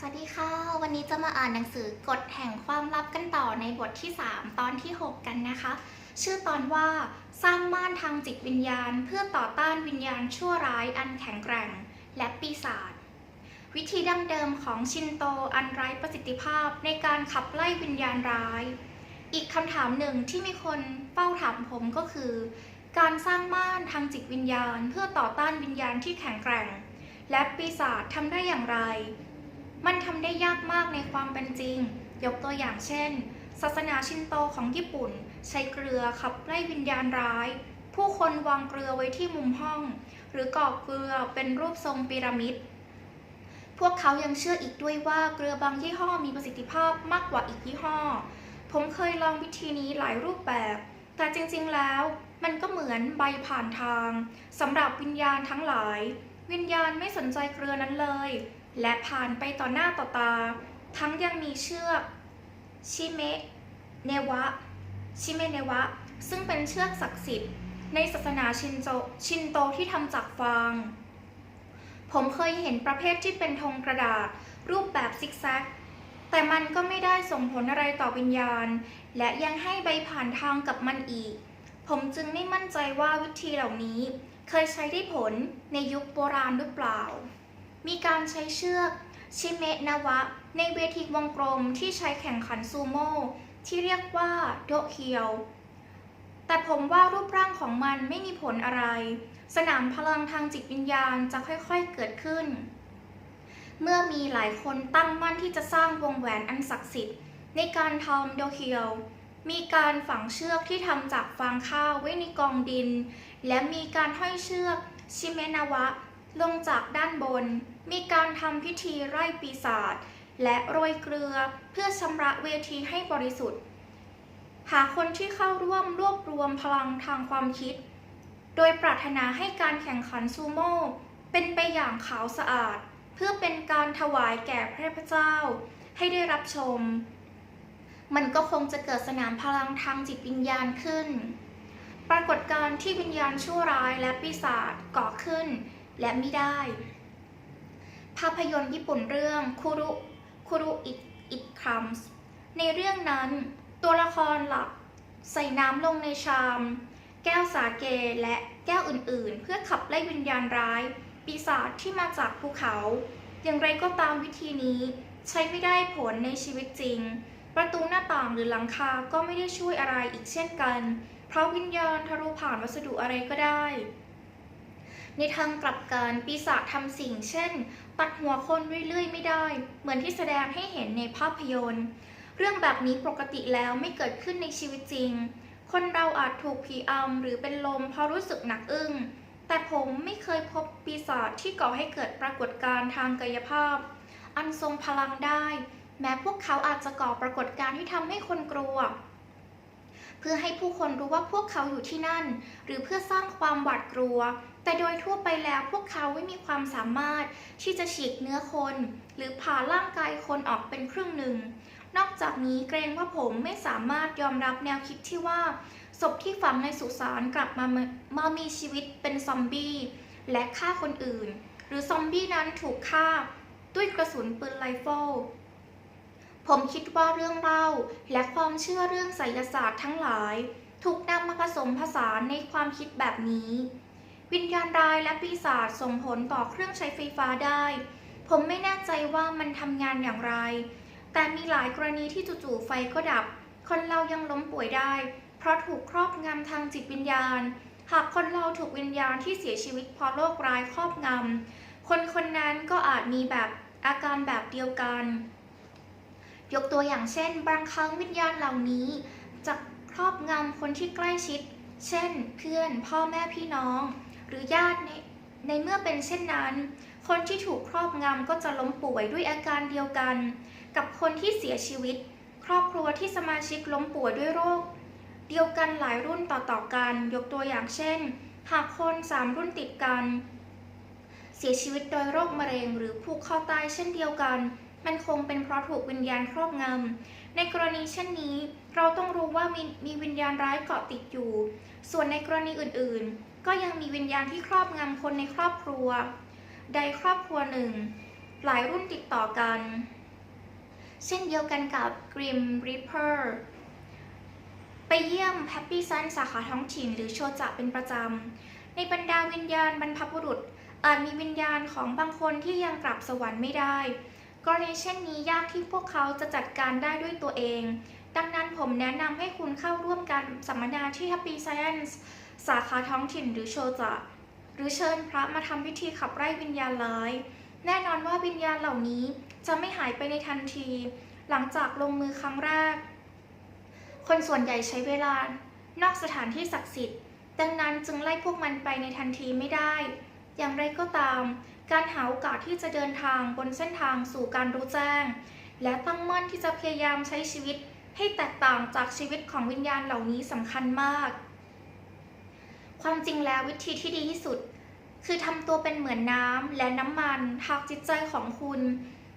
สวัสดีค่ะ วันนี้จะมาอ่านหนังสือกฎแห่งความลับกันต่อในบทที่ 3 ตอนที่ 6 กันนะคะ ชื่อตอนว่าสร้างม่านทางจิตวิญญาณ เพื่อต่อต้านวิญญาณชั่วร้ายอันแข็งแกร่ง และปีศาจวิธีดั้งเดิมของชินโตอันไร้ประสิทธิภาพในการขับไล่วิญญาณร้าย อีกคำถามหนึ่งที่มีคนเฝ้าถามผมก็คือ การสร้างม่านทางจิตวิญญาณ เพื่อต่อต้านวิญญาณที่แข็งแกร่ง และปีศาจทำได้อย่างไร มันทำได้ยากมากในความเป็นจริง ยกตัวอย่างเช่น ศาสนาชินโตของญี่ปุ่น ใช้เกลือขับไล่วิญญาณร้าย ผู้คนวางเกลือไว้ที่มุมห้อง หรือก่อเกลือเป็นรูปทรงพีระมิด พวกเขายังเชื่ออีกด้วยว่าเกลือบางยี่ห้อมีประสิทธิภาพมากกว่าอีกยี่ห้อ ผมเคยลองวิธีนี้หลายรูปแบบ แต่จริงๆแล้ว มันก็เหมือนใบผ่านทางสำหรับวิญญาณทั้งหลาย วิญญาณไม่สนใจเกลือนั้นเลย และผ่านไปต่อหน้าต่อตา ทั้งยังมีเชือกชิเมเนวะชิเมเนวะ ซึ่งเป็นเชือกศักดิ์สิทธิ์ในศาสนาชินโจชินโตที่ทำจากฟาง ผมเคยเห็นประเภทที่เป็นธงกระดาษ รูปแบบซิกแซก แต่มันก็ไม่ได้ส่งผลอะไรต่อวิญญาณ และยังให้ใบผ่านทางกับมันอีก ผมจึงไม่มั่นใจว่าวิธีเหล่านี้ เคยใช้ได้ผลในยุคโบราณหรือเปล่า มีการใช้เชือกชิเมะนวะ ในเวทีวงกลมที่ใช้แข่งขันซูโม่ที่เรียกว่าโดเคียว แต่ผมว่ารูปร่างของมันไม่มีผลอะไร สนามพลังทางจิตวิญญาณจะค่อยๆเกิดขึ้น เมื่อมีหลายคนตั้งมั่นที่จะสร้างวงแหวนอันศักดิ์สิทธิ์ ในการทำโดเคียว มีการฝังเชือกที่ทำจากฟางข้าวไว้ในกองดิน และมีการห้อยเชือกชิเมนาวะ ลงจากด้านบน มีการทำพิธีไล่ปีศาจและโรยเกลือเพื่อชำระเวทีให้บริสุทธิ์ หาคนที่เข้าร่วมรวบรวมพลังทางความคิด โดยปรารถนาให้การแข่งขันซูโม่เป็นไปอย่างขาวสะอาด เพื่อเป็นการถวายแก่พระเจ้า ให้ได้รับชม มันก็คงจะเกิดสนามพลังทางจิตวิญญาณขึ้น ปรากฏการณ์ที่วิญญาณชั่วร้ายและปีศาจก่อขึ้น และไม่ได้ ภาพยนตร์ญี่ปุ่นเรื่องคุรุคุรุอิอิคัมส์ในเรื่องนั้นตัวละครหลักใส่น้ำลงในชาม แก้วสาเกและแก้วอื่นๆ เพื่อขับไล่วิญญาณร้าย ปีศาจที่มาจากภูเขา อย่างไรก็ตามวิธีนี้ใช้ไม่ได้ผลในชีวิตจริง ประตูหน้าต่างหรือหลังคาก็ไม่ได้ช่วยอะไรอีกเช่นกัน เพราะวิญญาณทะลุผ่านวัสดุอะไรก็ได้ ในทางกลับกันปีศาจทำสิ่ง เช่น ตัดหัวคนเรื่อยๆ ไม่ได้ เหมือนที่แสดงให้เห็นในภาพยนตร์ เรื่องแบบนี้ปกติแล้วไม่เกิดขึ้นในชีวิตจริง คนเราอาจถูกผีอำหรือเป็นลมเพราะรู้สึกหนักอึ้ง แต่ผมไม่เคยพบปีศาจที่ก่อให้เกิดปรากฏการณ์ทางกายภาพ อันทรงพลังได้ แม้พวกเขาอาจจะก่อปรากฏการณ์ที่ทำให้คนกลัว เพื่อให้ผู้คนรู้ว่าพวกเขาอยู่ที่นั่น หรือเพื่อสร้างความหวาดกลัว แต่โดยทั่วไปแล้วพวกเขาไม่มีความสามารถที่จะฉีกเนื้อคน หรือผ่าร่างกายคนออกเป็นครึ่งหนึ่ง นอกจากนี้เกรงว่าผมไม่สามารถยอมรับแนวคิดที่ว่าศพที่ฝังในสุสานกลับมามามีชีวิตเป็นซอมบี้และฆ่าคนอื่น หรือซอมบี้นั้นถูกฆ่าด้วยกระสุนปืนไรเฟิล ผมคิดว่าเรื่องเล่า และความเชื่อเรื่องไสยศาสตร์ทั้งหลาย ถูกนำมาผสมผสานในความคิดแบบนี้ วิญญาณร้ายและปีศาจส่งผลต่อเครื่องใช้ไฟฟ้าได้ ผมไม่แน่ใจว่ามันทำงานอย่างไร แต่มีหลายกรณีที่จู่ๆไฟก็ดับ คนเรายังล้มป่วยได้ เพราะถูกครอบงำทางจิตวิญญาณ หากคนเราถูกวิญญาณที่เสียชีวิตเพราะโรคร้ายครอบงำคนคนนั้นก็อาจมีแบบอาการแบบเดียวกัน ยกตัวอย่างเช่น บางครั้งวิญญาณเหล่านี้ จะครอบงำคนที่ใกล้ชิด เช่น เพื่อนพ่อแม่พี่น้อง หรือญาติในในเมื่อเป็นเช่นนั้น คนที่ถูกครอบงำก็จะล้มป่วยด้วยอาการเดียวกัน กับคนที่เสียชีวิต ครอบครัวที่สมาชิกล้มป่วยด้วยโรค เดียวกันหลายรุ่นต่อๆกัน ยกตัวอย่างเช่น หากคนสามรุ่นติดกัน เสียชีวิตโดยโรคมะเร็งหรือผูกคอตายเช่นเดียวกัน มันคงเป็นเพราะถูกวิญญาณครอบงำ ในกรณีเช่นนี้ เราต้องรู้ว่ามีมีวิญญาณร้ายเกาะติดอยู่ ส่วนในกรณีอื่นๆ ก็ยังมีวิญญาณที่ครอบงำคนในครอบครัว ใดครอบครัวหนึ่ง หลายรุ่นติดต่อกัน เช่นเดียวกันกับ Grim Reaper ไปเยี่ยม Happy Sun สาขาท้องถิ่นหรือโชจะเป็นประจำ ในบรรดาวิญญาณบรรพบุรุษอาจมีวิญญาณของบางคนที่ยังกลับสวรรค์ไม่ได้ กรณีเช่นนี้ยากที่พวกเขาจะจัดการได้ด้วยตัวเอง ดังนั้นผมแนะนำให้คุณเข้าร่วมการสัมมนาที่ Happy Science สาขาท้องถิ่นหรือโชจะหรือเชิญพระมาทำพิธีขับไล่วิญญาณร้าย แน่นอนว่าวิญญาณเหล่านี้จะไม่หายไปในทันที หลังจากลงมือครั้งแรก คนส่วนใหญ่ใช้เวลา นอกสถานที่ศักดิ์สิทธิ์ ดังนั้นจึงไล่พวกมันไปในทันทีไม่ได้ อย่างไรก็ตาม การหาโอกาสที่จะเดินทางบนเส้นทางสู่การรู้แจ้ง และตั้งมั่นที่จะพยายามใช้ชีวิตให้แตกต่างจากชีวิตของวิญญาณเหล่านี้สำคัญมาก ความจริงแล้ววิธีที่ดีที่สุด คือทำตัวเป็นเหมือนน้ำและน้ำมันหากจิตใจของคุณ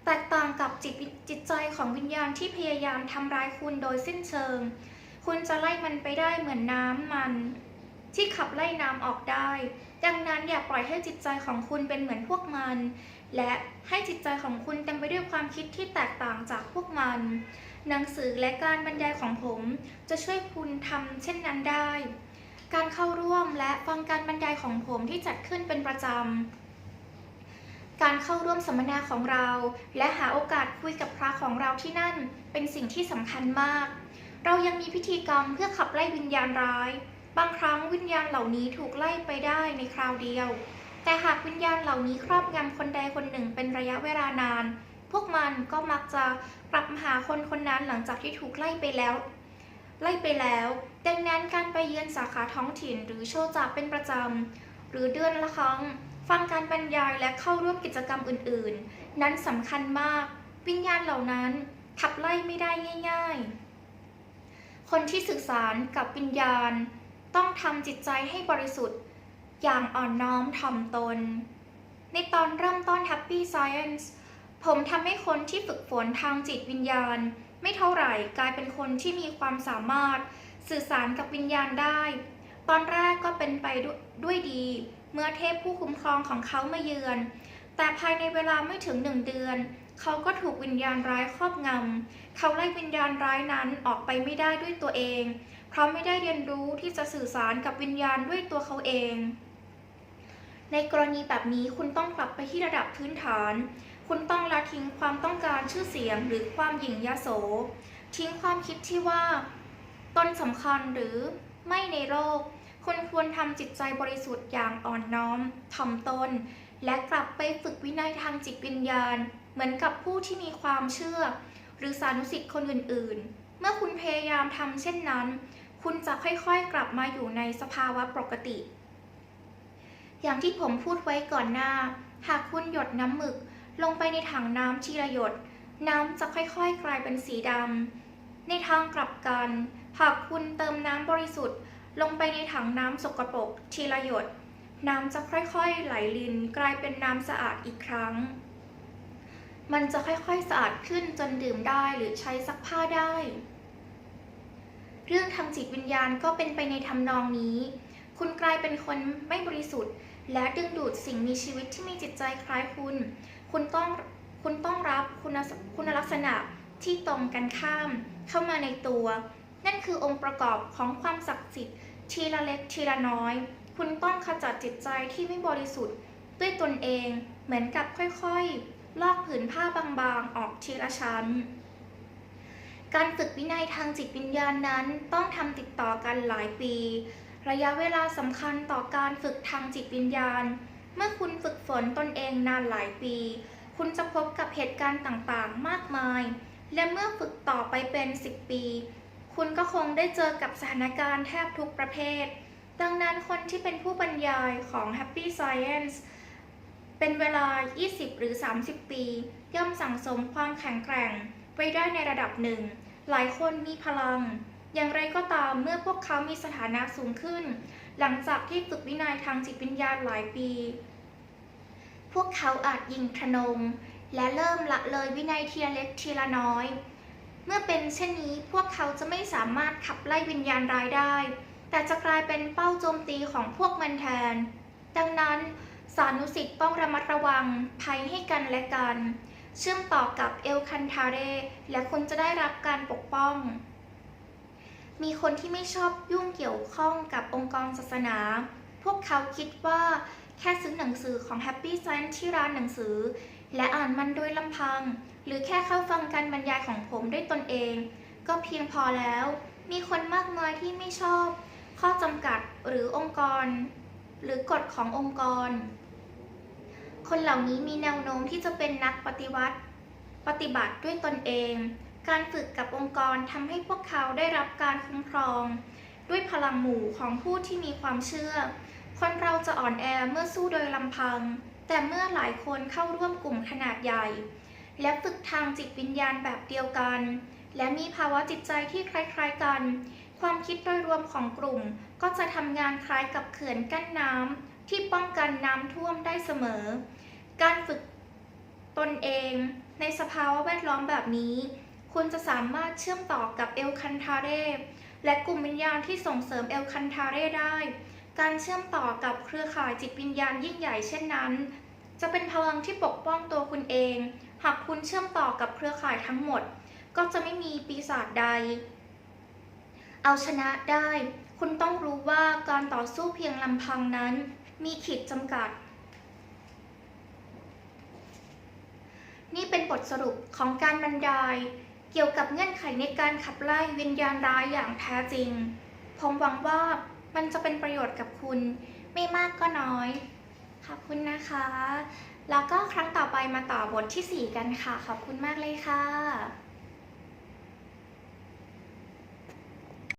แตกต่างกับจิตจิตใจของวิญญาณที่พยายามทำร้ายคุณโดยสิ้นเชิง คุณจะไล่มันไปได้เหมือนน้ำมัน ที่ขับไล่น้ำออกได้ ดังนั้นอย่าปล่อยให้จิตใจของคุณเป็นเหมือนพวกมัน และให้จิตใจของคุณเต็มไปด้วยความคิดที่แตกต่างจากพวกมัน หนังสือและการบรรยายของผมจะช่วยคุณทำเช่นนั้นได้ การเข้าร่วมและฟังการบรรยายของผมที่จัดขึ้นเป็นประจำ การเข้าร่วมสัมมนาของเรา และหาโอกาสคุยกับพระของเราที่นั่นเป็นสิ่งที่สำคัญมาก เรายังมีพิธีกรรมเพื่อขับไล่วิญญาณร้าย บางครั้งวิญญาณเหล่านี้ถูกไล่ไปได้ในคราวเดียว แต่หากวิญญาณเหล่านี้ครอบงำคนใดคนหนึ่งเป็นระยะเวลานาน พวกมันก็มักจะกลับมาหาคนคนนั้นหลังจากที่ถูกไล่ไปแล้ว ไล่ไปแล้ว ดังนั้นการไปเยือนสาขาท้องถิ่นหรือโชว์จากเป็นประจำ หรือเดือนละครั้ง ฟังการบรรยายและเข้าร่วมกิจกรรมอื่น ๆ นั้นสำคัญมาก วิญญาณเหล่านั้นขับไล่ไม่ได้ง่าย ๆ คนที่สื่อสารกับวิญญาณ ต้องทำจิตใจให้บริสุทธิ์ อย่างอ่อนน้อมถ่อมตน ในตอนเริ่มต้น Happy Science ผมทำให้คนที่ฝึกฝนทางจิตวิญญาณ ไม่เท่าไหร่กลายเป็นคนที่มีความสามารถ สื่อสารกับวิญญาณได้ ตอนแรกก็เป็นไปด้วยด้วยดีเมื่อเทพผู้คุ้มครองของเขามาเยือน แต่ภายในเวลาไม่ถึงหนึ่งเดือนเขาก็ถูกวิญญาณร้ายครอบงำ เขาไล่วิญญาณร้ายนั้นออกไปไม่ได้ด้วยตัวเอง เพราะไม่ได้เรียนรู้ที่จะสื่อสารกับวิญญาณด้วยตัวเขาเอง ในกรณีแบบนี้คุณต้องกลับไปที่ระดับพื้นฐาน คุณต้องละทิ้งความต้องการชื่อเสียงหรือความหยิ่งยโส ทิ้งความคิดที่ว่าตนสำคัญหรือไม่ในโลกคุณควรทำจิตใจบริสุทธิ์อย่างอ่อนน้อมถ่อมตน และกลับไปฝึกวินัยทางจิตวิญญาณ เหมือนกับผู้ที่มีความเชื่อ หรือสานุสิทธิ์คนอื่น ๆ เมื่อคุณพยายามทำเช่นนั้น คุณจะค่อยๆกลับมาอยู่ในสภาวะปกติ อย่างที่ผมพูดไว้ก่อนหน้า หากคุณหยดน้ำหมึกลงไปในถังน้ำทีละหยด น้ำจะค่อยๆกลายเป็นสีดำ ในทางกลับกัน หากคุณเติมน้ำบริสุทธิ์ ลงไปในถังน้ำสกปรกทีละหยด น้ำจะค่อยๆไหลลินกลายเป็นน้ำสะอาดอีกครั้ง มันจะค่อยๆสะอาดขึ้นจนดื่มได้หรือใช้ซักผ้าได้ เรื่องทางจิตวิญญาณก็เป็นไปในทำนองนี้ คุณกลายเป็นคนไม่บริสุทธิ์ และดึงดูดสิ่งมีชีวิตที่มีจิตใจคล้ายคุณ คุณต้องคุณต้องรับคุณคุณลักษณะที่ตรงกันข้ามเข้ามาในตัว นั่นคือองค์ประกอบของความศักดิ์สิทธิ์ทีละเล็กทีละน้อย คุณต้องขจัดจิตใจที่ไม่บริสุทธิ์ ด้วยตนเองเหมือนกับค่อยๆ ลอกผืนผ้าบางๆ ออกทีละชั้น การฝึกวินัยทางจิตวิญญาณนั้นต้องทำติดต่อกันหลายปี ระยะเวลาสำคัญต่อการฝึกทางจิตวิญญาณ เมื่อคุณฝึกฝนตนเองนานหลายปี คุณจะพบกับเหตุการณ์ต่างๆ มากมาย และเมื่อฝึกต่อไปเป็น 10 ปี คุณก็คงได้เจอกับสถานการณ์แทบทุกประเภท ดังนั้นคนที่เป็นผู้บรรยายของ Happy Science เป็นเวลา 20 หรือ 30 ปี ย่อมสั่งสมความแข็งแกร่ง ไว้ได้ในระดับหนึ่ง หลายคนมีพลัง อย่างไรก็ตามเมื่อพวกเขามีสถานะสูงขึ้น หลังจากที่ฝึกวินัยทางจิตวิญญาณหลายปี พวกเขาอาจยิงทะนง และเริ่มละเลยวินัยทีละเล็กทีละน้อย เมื่อเป็นเช่นนี้พวกเขาจะไม่สามารถขับไล่วิญญาณร้ายได้ แต่จะกลายเป็นเป้าโจมตีของพวกมันแทน ดังนั้นสานุสิทธ์ต้องระมัดระวังภัยให้กันและกัน เชื่อมต่อกับเอลคันทาเรและคุณจะได้รับการปกป้อง มีคนที่ไม่ชอบยุ่งเกี่ยวข้องกับองค์กรศาสนา พวกเขาคิดว่าแค่ซื้อหนังสือของ Happy Science ที่ร้านหนังสือ และอ่านมันโดยลำพัง หรือแค่เข้าฟังการบรรยายของผมด้วยตนเอง ก็เพียงพอแล้ว มีคนมากมายที่ไม่ชอบ ข้อจำกัดหรือองค์กร หรือกฎขององค์กร คนเหล่านี้มีแนวโน้มที่จะเป็นนักปฏิวัติ ปฏิบัติด้วยตนเอง การฝึกกับองค์กรทำให้พวกเขาได้รับการคุ้มครอง ด้วยพลังหมู่ของผู้ที่มีความเชื่อ คนเราจะอ่อนแอเมื่อสู้โดยลำพัง แต่เมื่อหลายคนเข้าร่วมกลุ่มขนาดใหญ่ และฝึกทางจิตวิญญาณแบบเดียวกัน และมีภาวะจิตใจที่คล้ายๆกัน ความคิดโดยรวมของกลุ่มก็จะทำงานคล้ายกับเขื่อนกั้นน้ำที่ป้องกันน้ำท่วมได้เสมอ การฝึกตนเองในสภาวะแวดล้อมแบบนี้ คุณจะสามารถเชื่อมต่อกับเอลคันทาเรและกลุ่มวิญญาณที่ส่งเสริมเอลคันทาเรได้ การเชื่อมต่อกับเครือข่ายจิตวิญญาณยิ่งใหญ่เช่นนั้น จะเป็นพลังที่ปกป้องตัวคุณเอง หากคุณเชื่อมต่อกับเครือข่ายทั้งหมด ก็จะไม่มีปีศาจใด เอาชนะได้ คุณต้องรู้ว่าการต่อสู้เพียงลำพังนั้น มีขีดจำกัด นี่ เป็นบทสรุปของการบรรยาย เกี่ยวกับเงื่อนไขในการขับไล่วิญญาณร้ายอย่างแท้จริง ผมหวังว่ามันจะเป็นประโยชน์กับคุณไม่มากก็น้อย ขอบคุณนะคะ แล้วก็ครั้งต่อไปมาต่อบทที่ 4 กันค่ะ ขอบคุณมากเลยค่ะ